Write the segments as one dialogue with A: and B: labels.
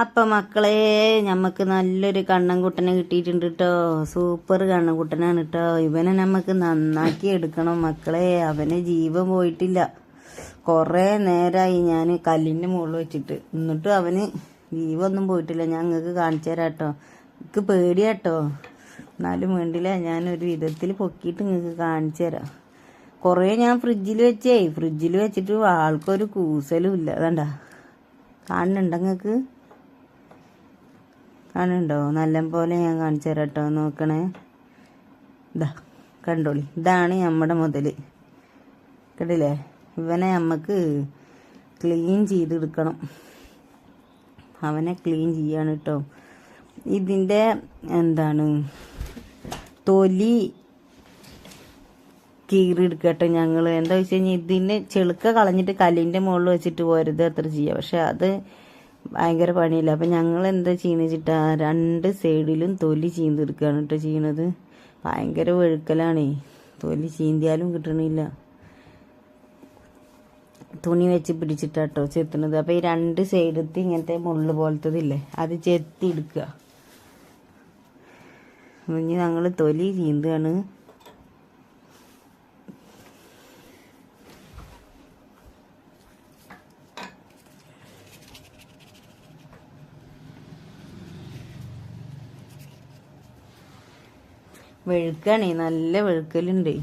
A: അപ്പം മക്കളെ നമുക്ക് നല്ലൊരു കണ്ണൻകുട്ടനെ കിട്ടിയിട്ടുണ്ട് കേട്ടോ സൂപ്പർ കണ്ണൻകുട്ടനാണ് കേട്ടോ ഇവനെ നമുക്ക് നന്നാക്കി എടുക്കണം മക്കളെ. അവനെ ജീവൻ പോയിട്ടില്ല. കുറേ നേരമായി ഞാൻ കല്ലിന്റെ മുകളിൽ വെച്ചിട്ട്. എന്നിട്ടും അവന് ജീവൊന്നും പോയിട്ടില്ല. ഞാൻ നിങ്ങൾക്ക് കാണിച്ചു തരാം കേട്ടോ എനിക്ക് പേടിയാട്ടോ എന്നാലും വേണ്ടില്ല. ഞാനൊരു വിധത്തിൽ പൊക്കിയിട്ട് നിങ്ങൾക്ക് കാണിച്ചു തരാം. കുറേ ഞാൻ ഫ്രിഡ്ജിൽ വെച്ചേ. ഫ്രിഡ്ജിൽ വെച്ചിട്ട് ആൾക്കൊരു കൂസലും ഇല്ല. അതണ്ട നിങ്ങൾക്ക് കാണുന്നുണ്ടോ? നല്ല പോലെ ഞാൻ കാണിച്ചു തരാം കേട്ടോ. നോക്കണേ. ഇതാ കണ്ടോളി. ഇതാണ് നമ്മുടെ മുതൽ കണ്ടില്ലേ? ഇവനെ നമുക്ക് ക്ലീൻ ചെയ്തെടുക്കണം. അവനെ ക്ലീൻ ചെയ്യാണ് കേട്ടോ. ഇതിന്റെ എന്താണ്? തൊലി കീറിയെടുക്കട്ടെ ഞങ്ങൾ എന്താ വെച്ച് കഴിഞ്ഞാൽ ഇതിന് ചെളുക്ക കളഞ്ഞിട്ട് കല്ലിന്റെ മുകളിൽ വെച്ചിട്ട് പോരുത് അത്ര ചെയ്യുക പക്ഷെ അത് ഭയങ്കര പണിയില്ല? അപ്പം ഞങ്ങൾ എന്താ ചെയ്യുന്നത് വെച്ചിട്ടാ രണ്ട് സൈഡിലും തൊലി ചീന്തെടുക്കുകയാണ് കേട്ടോ ചെയ്യണത്. ഭയങ്കര വെഴുക്കലാണേ തൊലി ചീന്തിയാലും കിട്ടണില്ല. തുണി വെച്ച് പിടിച്ചിട്ടാട്ടോ ചെത്തുന്നത്. അപ്പോൾ ഈ രണ്ട് സൈഡത്ത് ഇങ്ങനത്തെ മുള്ളു പോലത്തതില്ലേ അത് ചെത്തി എടുക്കുക ഇനി ഞങ്ങൾ തൊലി ചീന്തുകയാണ്. വെഴുക്കാണേ നല്ല വെഴുക്കലുണ്ട്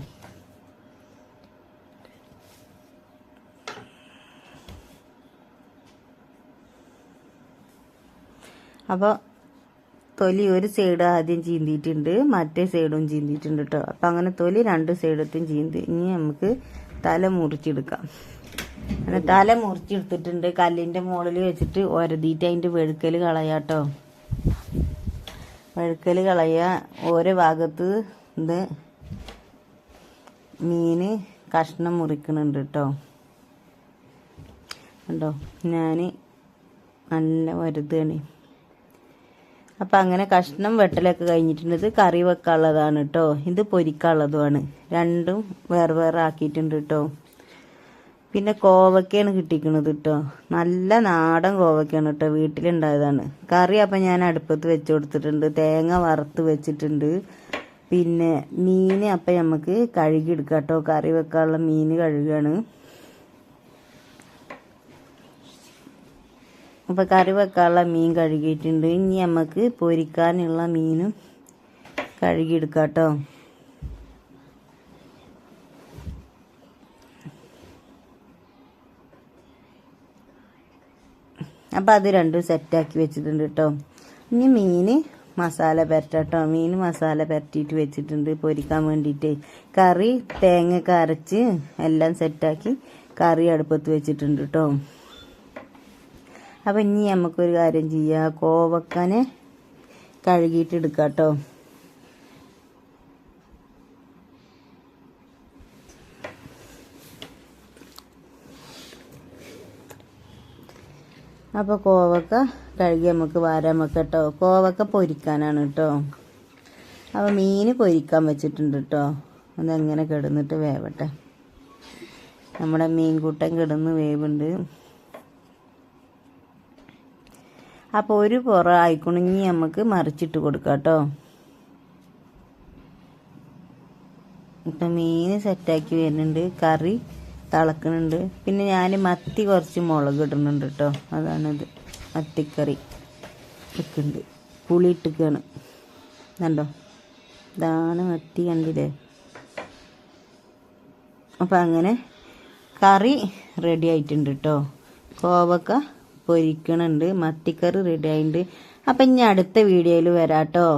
A: അപ്പോൾ തൊലി ഒരു സൈഡ് ആദ്യം ചീന്തിയിട്ടുണ്ട് മറ്റേ സൈഡും ചീന്തിയിട്ടുണ്ട് കേട്ടോ അപ്പം അങ്ങനെ തൊലി രണ്ട് സൈഡത്തും ചീന്തി ഇനി നമുക്ക് തല മുറിച്ചെടുക്കാം. അങ്ങനെ തല മുറിച്ചെടുത്തിട്ടുണ്ട് കല്ലിന്റെ മുകളിൽ വെച്ചിട്ട് ഒരതിയിട്ട് അതിന്റെ വെഴുക്കൽ കളയാട്ടോ വെഴുക്കൽ കളയുക ഓരോ ഭാഗത്ത് ഇത് മീൻ കഷ്ണം മുറിക്കണുണ്ട് കേട്ടോ കണ്ടോ? ഞാൻ നല്ല വരുതാണ് അപ്പം അങ്ങനെ കഷ്ണം വെട്ടലൊക്കെ കഴിഞ്ഞിട്ടുണ്ട്. ഇത് കറി വെക്കാനുള്ളതാണ് കേട്ടോ ഇത് പൊരിക്കാനുള്ളതുമാണ്. രണ്ടും വേറെ വേറെ ആക്കിയിട്ടുണ്ട് കേട്ടോ പിന്നെ കോവക്കയാണ് കിട്ടിക്കണത് കേട്ടോ നല്ല നാടൻ കോവക്കയാണ് കേട്ടോ വീട്ടിലുണ്ടായതാണ്. കറി അപ്പം ഞാൻ അടുപ്പത്ത് വെച്ച് കൊടുത്തിട്ടുണ്ട്. തേങ്ങ വറുത്ത് വെച്ചിട്ടുണ്ട്. പിന്നെ മീൻ അപ്പം നമുക്ക് കഴുകിയെടുക്കാം കേട്ടോ കറി വെക്കാനുള്ള മീൻ കഴുകുകയാണ് അപ്പോൾ കറി വെക്കാനുള്ള മീൻ കഴുകിയിട്ടുണ്ട്. ഇനി നമുക്ക് പൊരിക്കാനുള്ള മീനും കഴുകിയെടുക്കാം കേട്ടോ അപ്പോൾ അത് രണ്ടും സെറ്റാക്കി വെച്ചിട്ടുണ്ട് കേട്ടോ ഇനി മീൻ മസാല പെരട്ടോ മീൻ മസാല പെരട്ടിയിട്ട് വെച്ചിട്ടുണ്ട് പൊരിക്കാൻ വേണ്ടിയിട്ട് കറി തേങ്ങ അരച്ച് എല്ലാം സെറ്റാക്കി കറി അടുപ്പത്ത് വെച്ചിട്ടുണ്ട് കേട്ടോ അപ്പം ഇനി നമുക്കൊരു കാര്യം ചെയ്യാം. കോവക്കനെ കഴുകിയിട്ട് എടുക്കാം കേട്ടോ അപ്പോൾ കോവക്ക കഴുകി നമുക്ക് വാരാൻ വെക്കട്ടോ കോവക്ക പൊരിക്കാനാണ് കേട്ടോ അപ്പോൾ മീൻ പൊരിക്കാൻ വെച്ചിട്ടുണ്ട് കേട്ടോ അതെങ്ങനെ കിടന്നിട്ട് വേവട്ടെ. നമ്മുടെ മീൻകൂട്ടൻ കിടന്ന് വേവുണ്ട്. അപ്പോൾ ഒരു പുറ ആയിക്കുണുങ്ങി നമുക്ക് മറിച്ചിട്ട് കൊടുക്കാം കേട്ടോ ഇപ്പം മീൻ സെറ്റാക്കി വരുന്നുണ്ട്. കറി തിളക്കുന്നുണ്ട് പിന്നെ ഞാൻ മത്തി കുറച്ച് മുളക് ഇടുന്നുണ്ട് കേട്ടോ അതാണിത്. മത്തിക്കറി വെക്കുന്നുണ്ട് പുളി ഇട്ടിക്കാണ്. കണ്ടോ? ഇതാണ് മത്തി കണ്ടില്ലേ? അപ്പം അങ്ങനെ കറി റെഡി ആയിട്ടുണ്ട് കേട്ടോ കോവക്ക പൊരിക്കണുണ്ട്. മത്തിക്കറി റെഡി ആയിട്ടുണ്ട്. അപ്പം ഇനി അടുത്ത വീഡിയോയിൽ വരാം കേട്ടോ